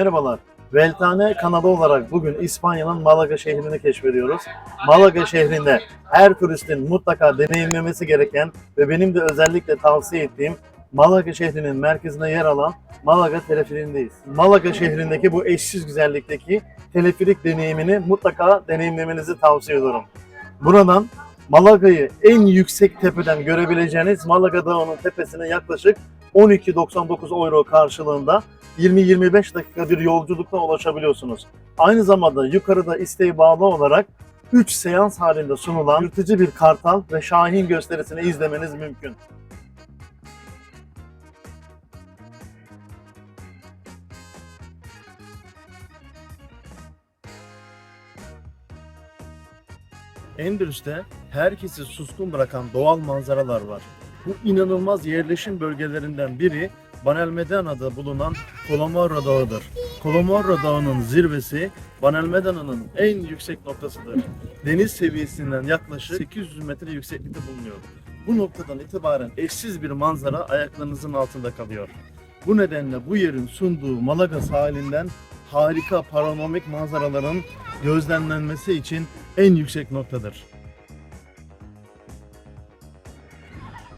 Merhabalar. Veltane kanalı olarak bugün İspanya'nın Malaga şehrini keşfediyoruz. Malaga şehrinde her turistin mutlaka deneyimlemesi gereken ve benim de özellikle tavsiye ettiğim Malaga şehrinin merkezine yer alan Malaga teleferiğindeyiz. Malaga şehrindeki bu eşsiz güzellikteki teleferik deneyimini mutlaka deneyimlemenizi tavsiye ediyorum. Buradan Malaga'yı en yüksek tepeden görebileceğiniz Malaga Dağı'nın tepesine yaklaşık 12.99 euro karşılığında 20-25 dakika bir yolculukla ulaşabiliyorsunuz. Aynı zamanda yukarıda isteğe bağlı olarak 3 seans halinde sunulan yırtıcı bir kartal ve şahin gösterisini izlemeniz mümkün. Endülüs'te herkesi suskun bırakan doğal manzaralar var. Bu inanılmaz yerleşim bölgelerinden biri Banelmedana'da bulunan Colomorro Dağı'dır. Colomorro Dağı'nın zirvesi Banelmedana'nın en yüksek noktasıdır. Deniz seviyesinden yaklaşık 800 metre yükseklikte bulunuyor. Bu noktadan itibaren eşsiz bir manzara ayaklarınızın altında kalıyor. Bu nedenle bu yerin sunduğu Malaga sahilinden harika panoramik manzaraların gözlemlenmesi için en yüksek noktadır.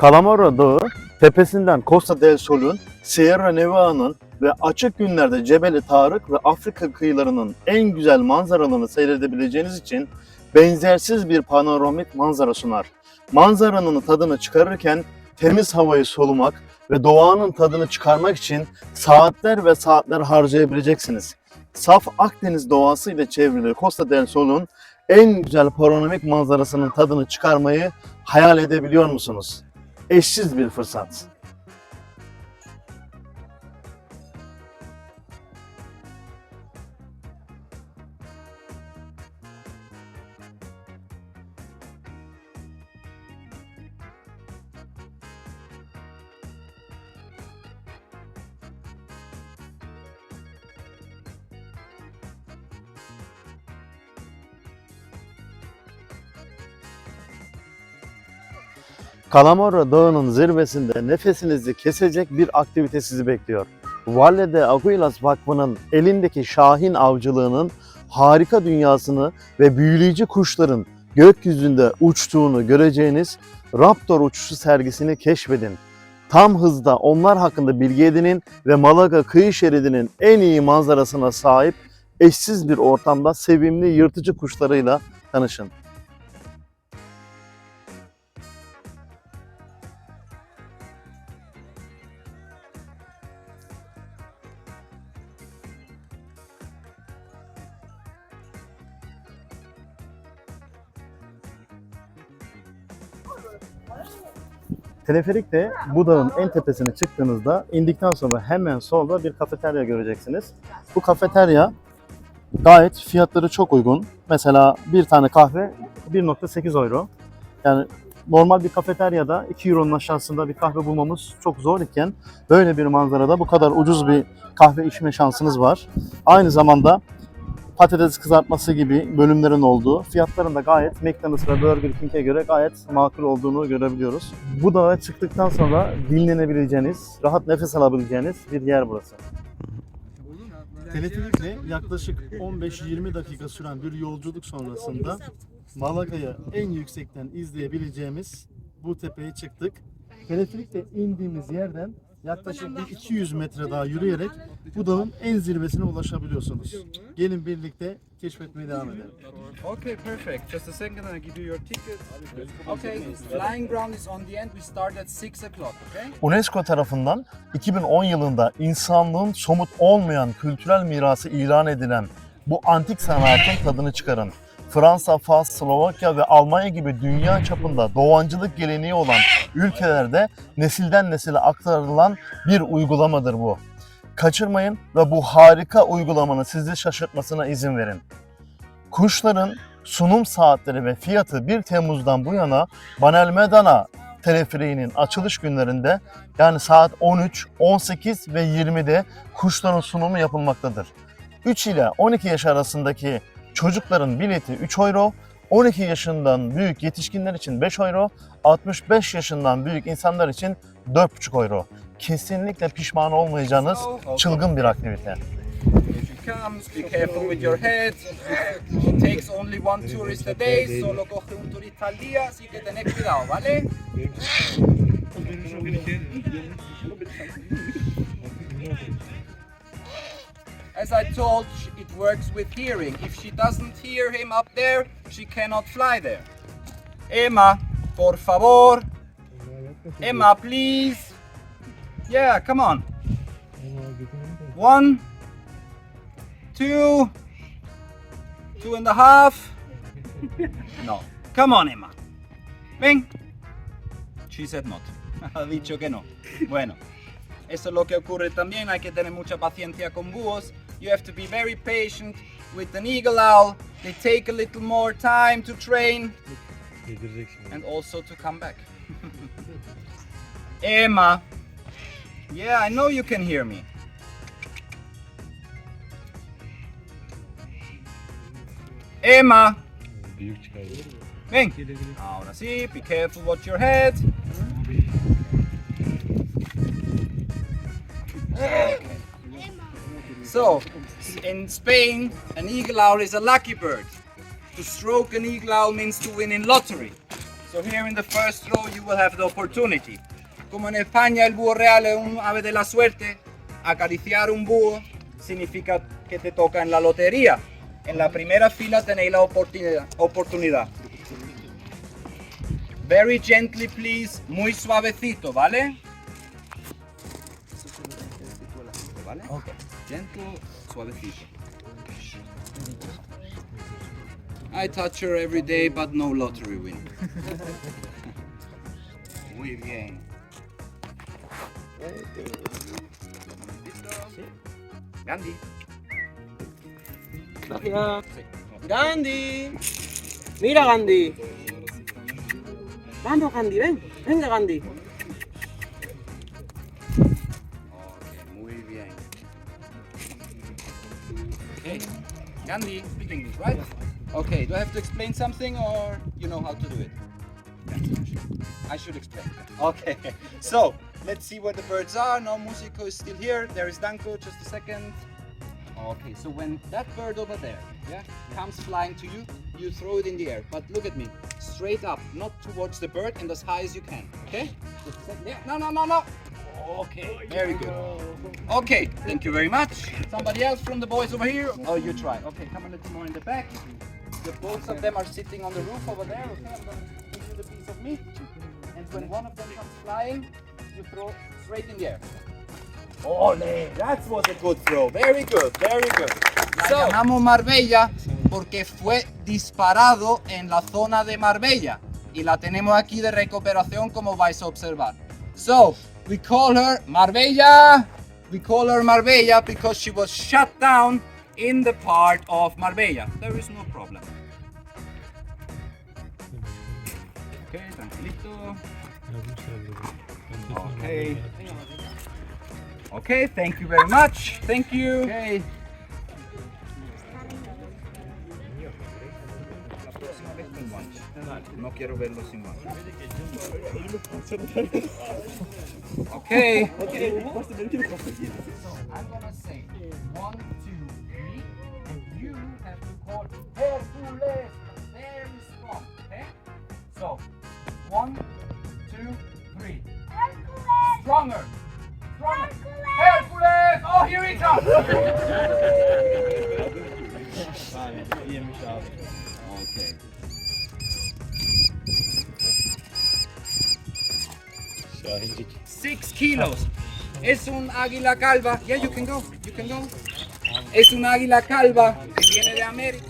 Calamaro Dağı tepesinden Costa del Sol'un, Sierra Nevada'nın ve açık günlerde Cebeli Tarık ve Afrika kıyılarının en güzel manzaralarını seyredebileceğiniz için benzersiz bir panoramik manzara sunar. Manzaranın tadını çıkarırken temiz havayı solumak ve doğanın tadını çıkarmak için saatler ve saatler harcayabileceksiniz. Saf Akdeniz doğasıyla çevrili Costa del Sol'un en güzel panoramik manzarasının tadını çıkarmayı hayal edebiliyor musunuz? Eşsiz bir fırsat. Calamaro Dağı'nın zirvesinde nefesinizi kesecek bir aktivite sizi bekliyor. Valle de Aguilas Vakfı'nın elindeki şahin avcılığının harika dünyasını ve büyüleyici kuşların gökyüzünde uçtuğunu göreceğiniz Raptor uçuşu sergisini keşfedin. Tam hızda onlar hakkında bilgi edinin ve Malaga kıyı şeridinin en iyi manzarasına sahip eşsiz bir ortamda sevimli yırtıcı kuşlarıyla tanışın. Teleferik de bu dağın en tepesine çıktığınızda indikten sonra hemen solda bir kafeterya göreceksiniz. Bu kafeterya gayet fiyatları çok uygun. Mesela bir tane kahve 1.8 euro. Yani normal bir kafeteryada 2 euronun aşağısında bir kahve bulmamız çok zor iken böyle bir manzarada bu kadar ucuz bir kahve içme şansınız var. Aynı zamanda patates kızartması gibi bölümlerin olduğu, fiyatların da gayet McDonald's ve Burger King'e göre gayet makul olduğunu görebiliyoruz. Bu dağa çıktıktan sonra dinlenebileceğiniz, rahat nefes alabileceğiniz bir yer burası. Teleferikle yaklaşık 15-20 dakika süren bir yolculuk sonrasında Malaga'yı en yüksekten izleyebileceğimiz bu tepeye çıktık. Teleferikle indiğimiz yerden yaklaşık bir 200 metre daha yürüyerek bu dağın en zirvesine ulaşabiliyorsunuz. Gelin birlikte keşfetmeye devam edelim. Okay, perfect. Just a second, I'll give you your ticket. Okay, flying ground is on the end. We start at 6 o'clock, okay? UNESCO tarafından 2010 yılında insanlığın somut olmayan kültürel mirası ilan edilen bu antik sanatın tadını çıkarın. Fransa, Fas, Slovakya ve Almanya gibi dünya çapında doğancılık geleneği olan ülkelerde nesilden nesile aktarılan bir uygulamadır bu. Kaçırmayın ve bu harika uygulamanın sizi şaşırtmasına izin verin. Kuşların sunum saatleri ve fiyatı 1 Temmuz'dan bu yana Banelmedana teleferiğinin açılış günlerinde yani saat 13, 18 ve 20'de kuşların sunumu yapılmaktadır. 3 ile 12 yaş arasındaki çocukların bileti 3 euro, 12 yaşından büyük yetişkinler için 5 euro, 65 yaşından büyük insanlar için 4,5 euro. Kesinlikle pişman olmayacağınız çılgın bir aktivite. As I told, it works with hearing. If she doesn't hear him up there, she cannot fly there. Emma, por favor. Emma, please. Yeah, come on. One, two, two and a half. No. Come on, Emma. Ven. She said not. Ha dicho que no. Bueno, eso es lo que ocurre también. Hay que tener mucha paciencia con búhos. You have to be very patient with an eagle owl. They take a little more time to train and also to come back. Emma. Yeah, I know you can hear me. Emma. Ven. Ahora sí, be careful watch your head. Okay. So, in Spain, an eagle owl is a lucky bird. To stroke an eagle owl means to win in lottery. So here in the first row you will have the opportunity. Como en España el búho real es un ave de la suerte, acariciar un búho significa que te toca en la lotería. En la primera fila tenéis la oportunidad. Very gently, please. Muy suavecito, ¿vale? ¿Vale? Gentle, suavecito. I touch her every day, but no lottery win. Muy bien. Gandhi. Gracias. Gandhi. Mira Gandhi. Vamos Gandhi, ven. Venga Gandhi. Okay, Gandhi, speak English, right? Okay, do I have to explain something or you know how to do it? I should explain. Okay, so let's see where the birds are. No, Musico is still here. There is Danko, just a second. Okay, so when that bird over there, yeah, comes flying to you, you throw it in the air. But look at me, straight up, not towards the bird, and as high as you can. Okay? Yeah. No, no, no, no. Okay, very good. Okay, thank you very much. Somebody else from the boys over here? Oh, you try. Okay, come a little more in the back. The both of them are sitting on the roof over there. Okay, I'm going to give you the piece of meat. And when one of them comes flying, you throw straight in the air. Ole, that was a good throw. Very good, very good. La llamamos Marbella porque fue disparado en la zona de Marbella y la tenemos aquí de recuperación como vais a observar. So, we call her Marbella. We call her Marbella because she was shut down in the part of Marbella. There is no problem. Okay, tranquilito. Okay. Okay, thank you very much. Thank you. Okay. No quiero verlo sin guantes. Okay. Okay. I'm gonna say one, two, three, and you have to call Hercules. Very strong. Okay? So one, two, three. Stronger. Stronger. Hercules! Oh, here he comes! okay. Six kilos. Es un águila calva. Yeah, you can go. You can go. Es un águila calva que viene de América.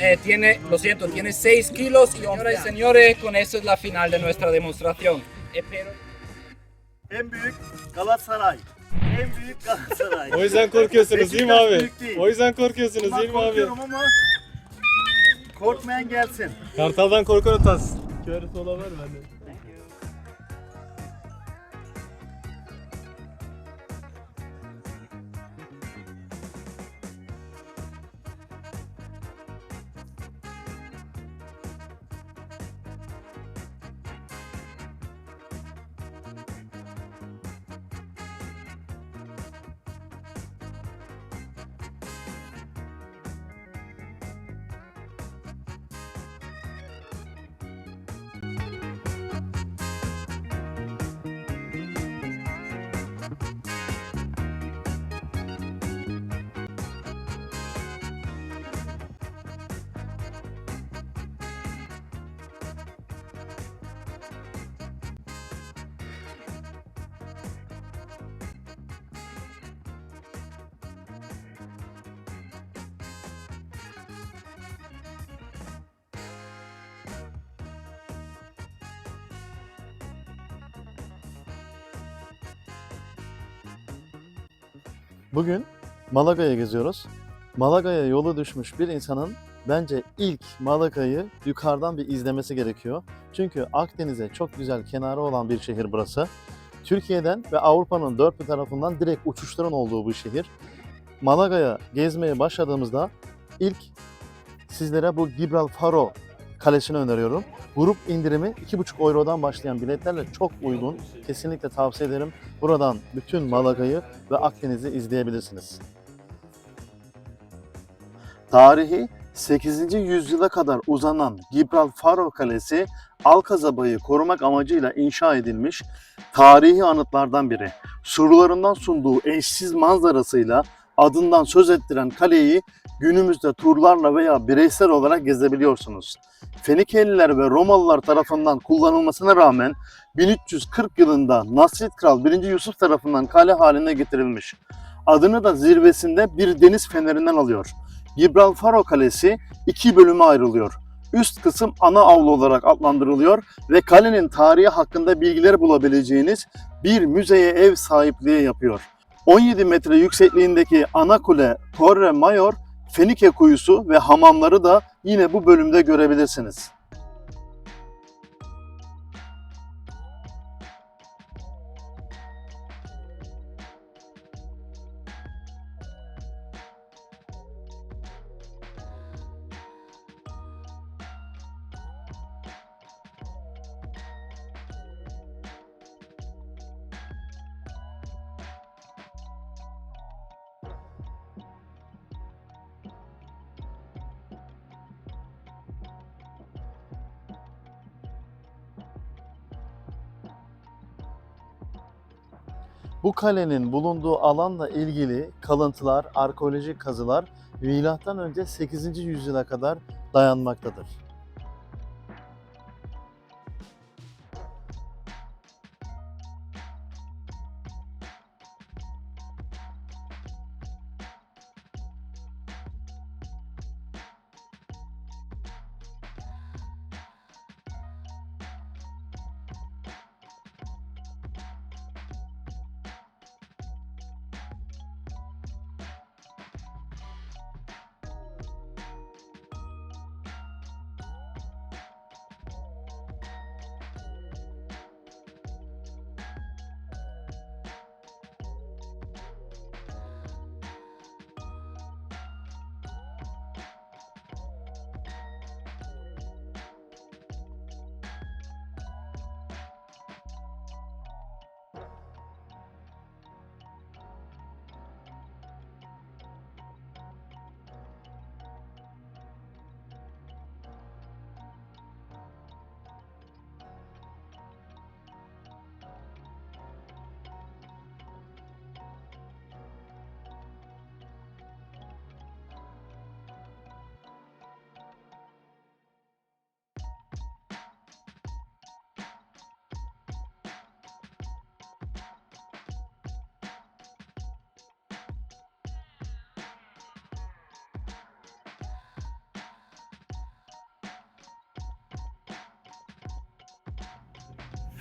Eh, tiene, lo siento, tiene 6 kilos y señoras y señores, con eso es la final de nuestra demostración. Espero. En büyük Galatasaray. En büyük Galatasaray. O yüzden korkuyorsunuz değil mi Beşiktaş abi? büyük değil. O yüzden korkuyorsunuz değil mi abi? korkuyorum ama korkmayan gelsin. Kartaldan korkan utansın. Kör sola ver bende. Bugün Malaga'ya geziyoruz. Malaga'ya yolu düşmüş bir insanın bence ilk Malaga'yı yukarıdan bir izlemesi gerekiyor. Çünkü Akdeniz'e çok güzel kenarı olan bir şehir burası. Türkiye'den ve Avrupa'nın dört bir tarafından direkt uçuşların olduğu bu şehir. Malaga'ya gezmeye başladığımızda ilk sizlere bu Gibralfaro kalesini öneriyorum. Grup indirimi 2,5 eurodan başlayan biletlerle çok uygun. Kesinlikle tavsiye ederim. Buradan bütün Malaga'yı ve Akdeniz'i izleyebilirsiniz. Tarihi 8. yüzyıla kadar uzanan Gibralfaro Kalesi Alkazabay'ı korumak amacıyla inşa edilmiş tarihi anıtlardan biri. Surlarından sunduğu eşsiz manzarasıyla adından söz ettiren kaleyi günümüzde turlarla veya bireysel olarak gezebiliyorsunuz. Fenikeliler ve Romalılar tarafından kullanılmasına rağmen 1340 yılında Nasrid Kral 1. Yusuf tarafından kale haline getirilmiş. Adını da zirvesinde bir deniz fenerinden alıyor. Gibralfaro Kalesi iki bölüme ayrılıyor. Üst kısım ana avlu olarak adlandırılıyor ve kalenin tarihi hakkında bilgiler bulabileceğiniz bir müzeye ev sahipliği yapıyor. 17 metre yüksekliğindeki ana kule Torre Mayor, Fenike kuyusu ve hamamları da yine bu bölümde görebilirsiniz. Bu kalenin bulunduğu alanla ilgili kalıntılar, arkeolojik kazılar milattan önce 8. yüzyıla kadar dayanmaktadır.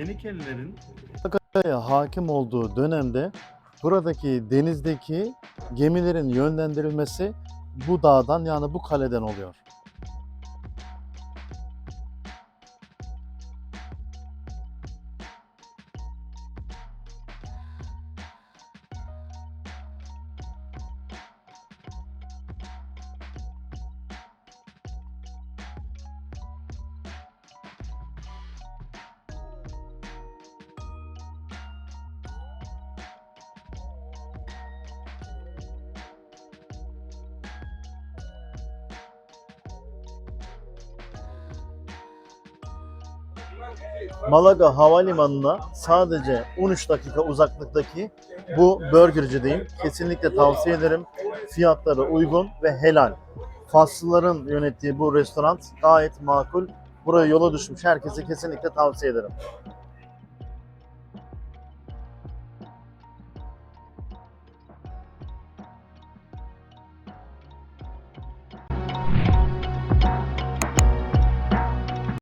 Fenikelilerin Antakya'ya hakim olduğu dönemde buradaki denizdeki gemilerin yönlendirilmesi bu dağdan yani bu kaleden oluyor. Malaga Havalimanı'na sadece 13 dakika uzaklıktaki bu burgercideyim. Kesinlikle tavsiye ederim. Fiyatları uygun ve helal. Faslıların yönettiği bu restoran gayet makul. Buraya yola düşmüş herkese kesinlikle tavsiye ederim.